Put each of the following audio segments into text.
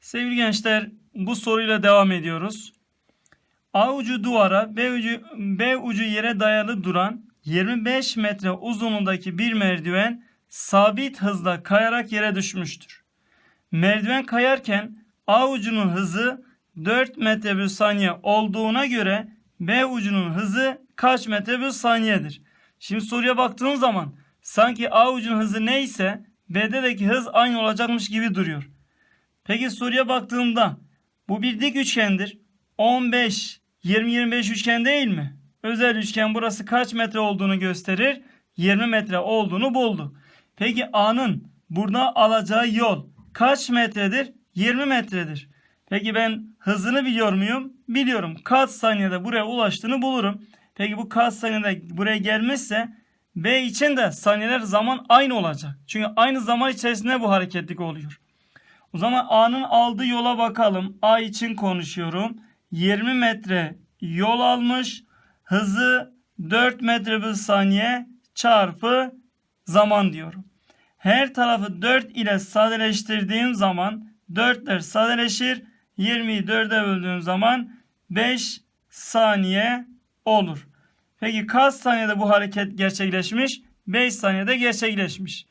Sevgili gençler bu soruyla devam ediyoruz. A ucu duvara B ucu, B ucu yere dayalı duran 25 metre uzunluğundaki bir merdiven sabit hızla kayarak yere düşmüştür. Merdiven kayarken A ucunun hızı 4 metre bir saniye olduğuna göre B ucunun hızı kaç metre bir saniyedir? Şimdi soruya baktığım zaman sanki A ucunun hızı neyse B'deki hız aynı olacakmış gibi duruyor. Peki soruya baktığımda bu bir dik üçgendir. 15, 20, 25 üçgen değil mi? Özel üçgen burası kaç metre olduğunu gösterir? 20 metre olduğunu buldu. Peki A'nın burada alacağı yol kaç metredir? 20 metredir. Peki ben hızını biliyor muyum? Biliyorum. Kaç saniyede buraya ulaştığını bulurum. Peki bu kaç saniyede buraya gelmişse B için de saniyeler zaman aynı olacak. Çünkü aynı zaman içerisinde bu hareketlik oluyor. O zaman A'nın aldığı yola bakalım. A için konuşuyorum. 20 metre yol almış. Hızı 4 metre bir saniye çarpı zaman diyorum. Her tarafı 4 ile sadeleştirdiğim zaman 4'ler sadeleşir. 20'yi 4'e böldüğüm zaman 5 saniye olur. Peki kaç saniyede bu hareket gerçekleşmiş? 5 saniyede gerçekleşmiş.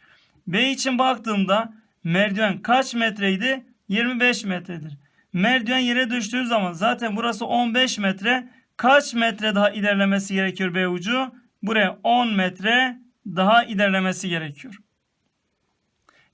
B için baktığımda merdiven kaç metreydi? 25 metredir. Merdiven yere düştüğü zaman zaten burası 15 metre. Kaç metre daha ilerlemesi gerekiyor B ucu? Buraya 10 metre daha ilerlemesi gerekiyor.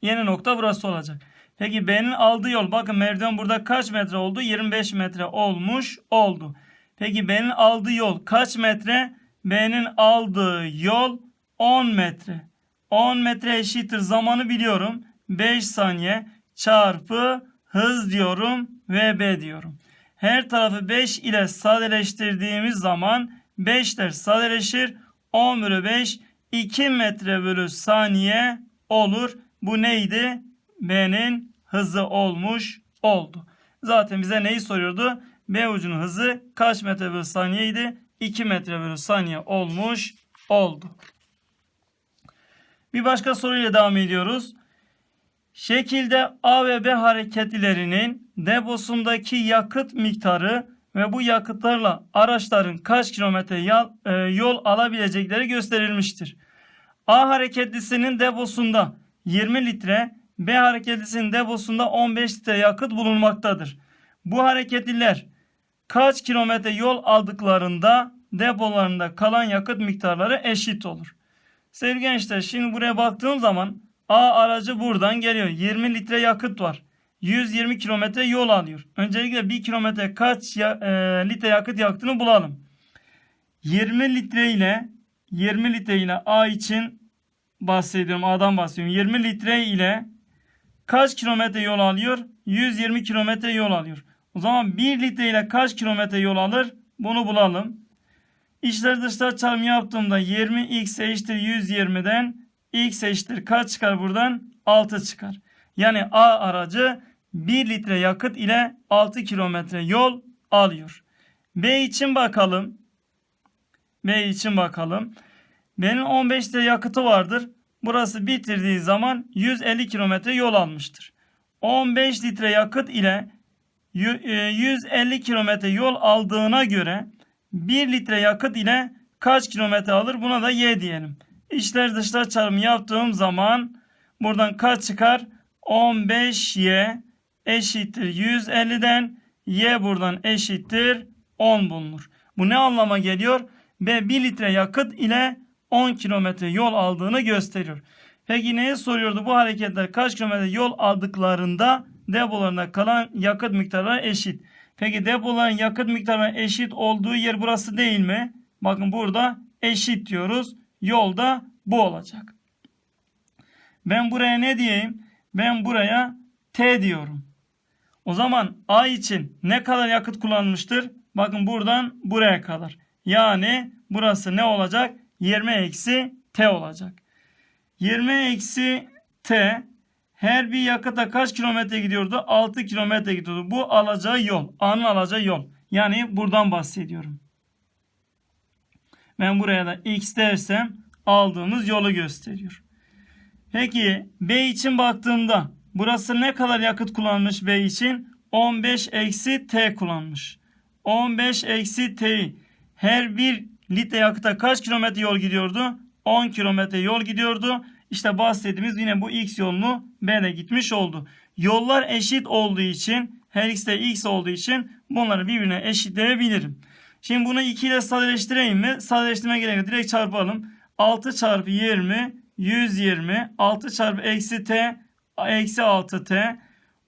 Yeni nokta burası olacak. Peki B'nin aldığı yol bakın merdiven burada kaç metre oldu? 25 metre olmuş oldu. Peki B'nin aldığı yol kaç metre? B'nin aldığı yol 10 metre. 10 metre eşittir zamanı biliyorum. 5 saniye çarpı hız diyorum ve B diyorum. Her tarafı 5 ile sadeleştirdiğimiz zaman 5'ler sadeleşir. 10 bölü 5 2 metre bölü saniye olur. Bu neydi? B'nin hızı olmuş oldu. Zaten bize neyi soruyordu? B ucunun hızı kaç metre bölü saniyeydi? 2 metre bölü saniye olmuş oldu. Bir başka soruyla devam ediyoruz. Şekilde A ve B hareketlilerinin deposundaki yakıt miktarı ve bu yakıtlarla araçların kaç kilometre yol, e, yol alabilecekleri gösterilmiştir. A hareketlisinin deposunda 20 litre, B hareketlisinin deposunda 15 litre yakıt bulunmaktadır. Bu hareketliler kaç kilometre yol aldıklarında depolarında kalan yakıt miktarları eşit olur. Sevgili gençler şimdi buraya baktığım zaman A aracı buradan geliyor. 20 litre yakıt var. 120 kilometre yol alıyor. Öncelikle 1 kilometre kaç ya, e, litre yakıt yaktığını bulalım. 20 litre ile 20 litre ile A için bahsediyorum. A'dan bahsediyorum. 20 litre ile kaç kilometre yol alıyor? 120 kilometre yol alıyor. O zaman 1 litre ile kaç kilometre yol alır? Bunu bulalım. İçler dışlar çarpımı yaptığımda 20x eşittir 120'den x eşittir kaç çıkar buradan? 6 çıkar. Yani A aracı 1 litre yakıt ile 6 kilometre yol alıyor. B için bakalım. B için bakalım. B'nin 15 litre yakıtı vardır. Burası bitirdiği zaman 150 kilometre yol almıştır. 15 litre yakıt ile 150 kilometre yol aldığına göre 1 litre yakıt ile kaç kilometre alır? Buna da y diyelim. İçler dışlar çarpımı yaptığım zaman buradan kaç çıkar? 15y eşittir 150'den y buradan eşittir 10 bulunur. Bu ne anlama geliyor? B 1 litre yakıt ile 10 kilometre yol aldığını gösteriyor. Peki neye soruyordu? Bu hareketler kaç kilometre yol aldıklarında depolarında kalan yakıt miktarları eşit. Peki depoların yakıt miktarı eşit olduğu yer burası değil mi? Bakın burada eşit diyoruz. Yolda bu olacak. Ben buraya ne diyeyim? Ben buraya T diyorum. O zaman A için ne kadar yakıt kullanılmıştır? Bakın buradan buraya kadar. Yani burası ne olacak? 20 eksi T olacak. 20 eksi T her bir yakıta kaç kilometre gidiyordu? 6 kilometre gidiyordu. Bu alacağı yol. A'nın alacağı yol. Yani buradan bahsediyorum. Ben buraya da x dersem aldığımız yolu gösteriyor. Peki B için baktığımda Burası ne kadar yakıt kullanmış B için? 15 eksi T kullanmış. 15 eksi T her bir litre yakıta kaç kilometre yol gidiyordu? 10 kilometre yol gidiyordu. İşte bahsettiğimiz yine bu x yolunu B'de gitmiş oldu. Yollar eşit olduğu için her x de x olduğu için bunları birbirine eşitleyebilirim. Şimdi bunu 2 ile sadeleştireyim mi? Sadeleştirme gerek yok. Direkt çarpalım. 6 çarpı 20 120 6 çarpı eksi t eksi 6t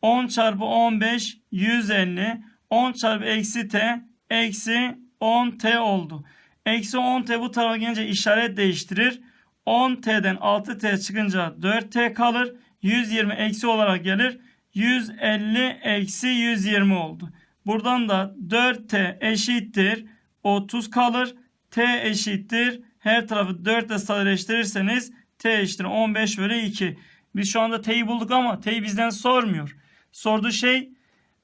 10 çarpı 15 150 10 çarpı eksi t eksi 10t oldu. Eksi 10t bu tarafa gelince işaret değiştirir. 10t'den 6t çıkınca 4t kalır. 120 eksi olarak gelir. 150 eksi 120 oldu. Buradan da 4t eşittir 30 kalır. t eşittir. Her tarafı 4 ile sadeleştirirseniz t eşittir 15 bölü 2. Biz şu anda t'yi bulduk ama t'yi bizden sormuyor. Sorduğu şey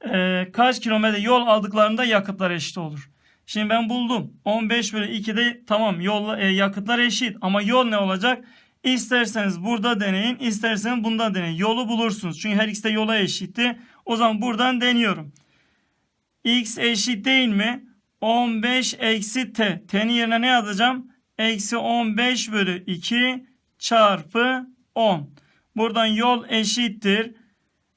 e, kaç kilometre yol aldıklarında yakıtlar eşit olur. Şimdi ben buldum. 15 bölü 2'de tamam yol, e, yakıtlar eşit ama yol ne olacak? İsterseniz burada deneyin, isterseniz bunda deneyin. Yolu bulursunuz. Çünkü her ikisi de yola eşitti. O zaman buradan deniyorum. X eşit değil mi? 15 eksi t. T'nin yerine ne yazacağım? Eksi 15 bölü 2 çarpı 10. Buradan yol eşittir.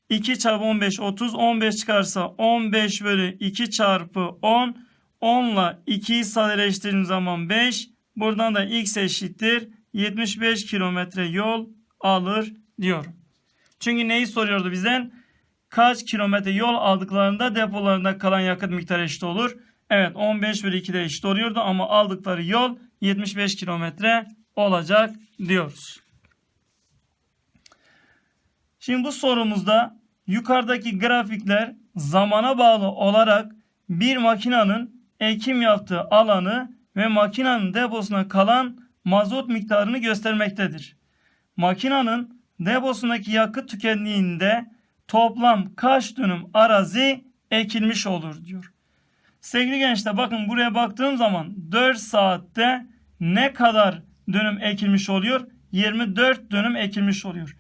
2 çarpı 15 30. 15 çıkarsa 15 bölü 2 çarpı 10. 10 ile 2'yi sadeleştirdiğim zaman 5. Buradan da x eşittir. 75 kilometre yol alır diyorum. Çünkü neyi soruyordu bizden? Kaç kilometre yol aldıklarında depolarında kalan yakıt miktarı eşit olur? Evet 15 bölü 2'de eşit oluyordu ama aldıkları yol 75 kilometre olacak diyoruz. Şimdi bu sorumuzda yukarıdaki grafikler zamana bağlı olarak bir makinenin ekim yaptığı alanı ve makinenin deposuna kalan mazot miktarını göstermektedir. Makinenin deposundaki yakıt tükendiğinde toplam kaç dönüm arazi ekilmiş olur diyor. Sevgili gençler bakın buraya baktığım zaman 4 saatte ne kadar dönüm ekilmiş oluyor? 24 dönüm ekilmiş oluyor.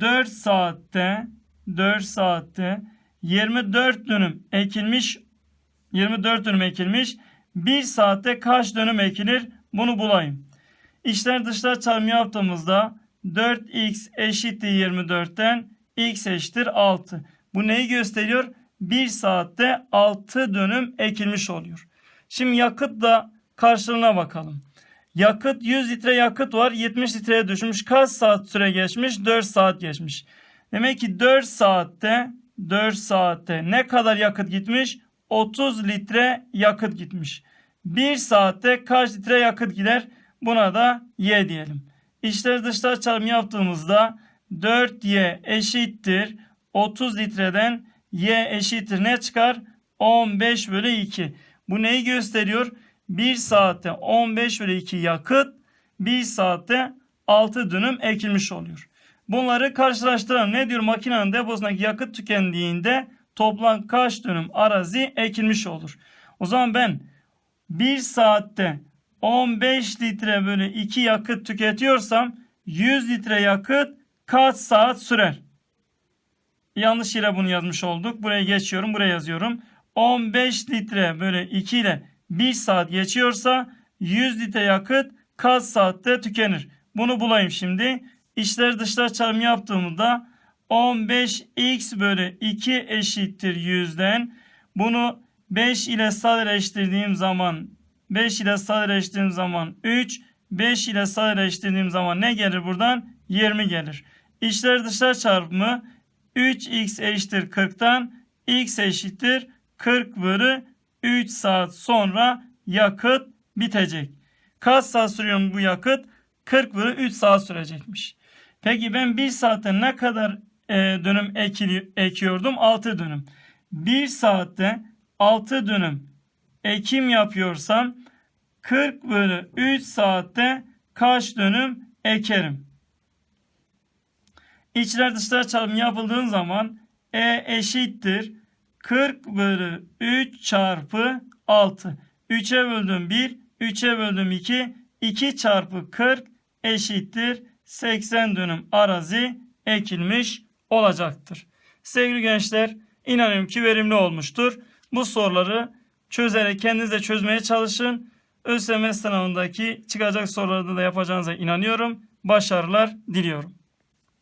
4 saatte 4 saatte 24 dönüm ekilmiş 24 dönüm ekilmiş. 1 saatte kaç dönüm ekilir? Bunu bulayım. İçler dışlar çarpımı yaptığımızda 4x eşittir 24'ten x eşittir 6. Bu neyi gösteriyor? 1 saatte 6 dönüm ekilmiş oluyor. Şimdi yakıt da karşılığına bakalım. Yakıt 100 litre yakıt var 70 litreye düşmüş. Kaç saat süre geçmiş? 4 saat geçmiş. Demek ki 4 saatte 4 saatte ne kadar yakıt gitmiş? 30 litre yakıt gitmiş. 1 saatte kaç litre yakıt gider? Buna da y diyelim. İçler dışlar çarpımı yaptığımızda 4y eşittir 30 litreden y eşittir ne çıkar? 15 bölü 2. Bu neyi gösteriyor? 1 saatte 15 bölü 2 yakıt 1 saatte 6 dönüm ekilmiş oluyor. Bunları karşılaştıralım. Ne diyor? Makinenin deposundaki yakıt tükendiğinde toplam kaç dönüm arazi ekilmiş olur? O zaman ben 1 saatte 15 litre bölü 2 yakıt tüketiyorsam 100 litre yakıt kaç saat sürer? Yanlış yere bunu yazmış olduk. Buraya geçiyorum. Buraya yazıyorum. 15 litre bölü 2 ile 1 saat geçiyorsa 100 litre yakıt kaç saatte tükenir? Bunu bulayım şimdi. İçler dışlar çarpımı yaptığımda 15x bölü 2 eşittir 100'den. Bunu 5 ile sadeleştirdiğim zaman 5 ile sadeleştirdiğim zaman 3 5 ile sadeleştirdiğim zaman ne gelir buradan? 20 gelir. İçler dışlar çarpımı 3x eşittir 40'tan x eşittir 40 bölü 3 saat sonra yakıt bitecek. Kaç saat sürüyor bu yakıt? 40 bölü 3 saat sürecekmiş. Peki ben 1 saatte ne kadar e, dönüm ekili, ekiyordum? 6 dönüm. 1 saatte 6 dönüm ekim yapıyorsam 40 bölü 3 saatte kaç dönüm ekerim? İçler dışlar çarpımı yapıldığın zaman E eşittir 40 bölü 3 çarpı 6. 3'e böldüm 1, 3'e böldüm 2, 2 çarpı 40 eşittir 80 dönüm arazi ekilmiş olacaktır. Sevgili gençler inanıyorum ki verimli olmuştur. Bu soruları çözerek kendiniz de çözmeye çalışın. ÖSYM sınavındaki çıkacak sorularda da yapacağınıza inanıyorum. Başarılar diliyorum.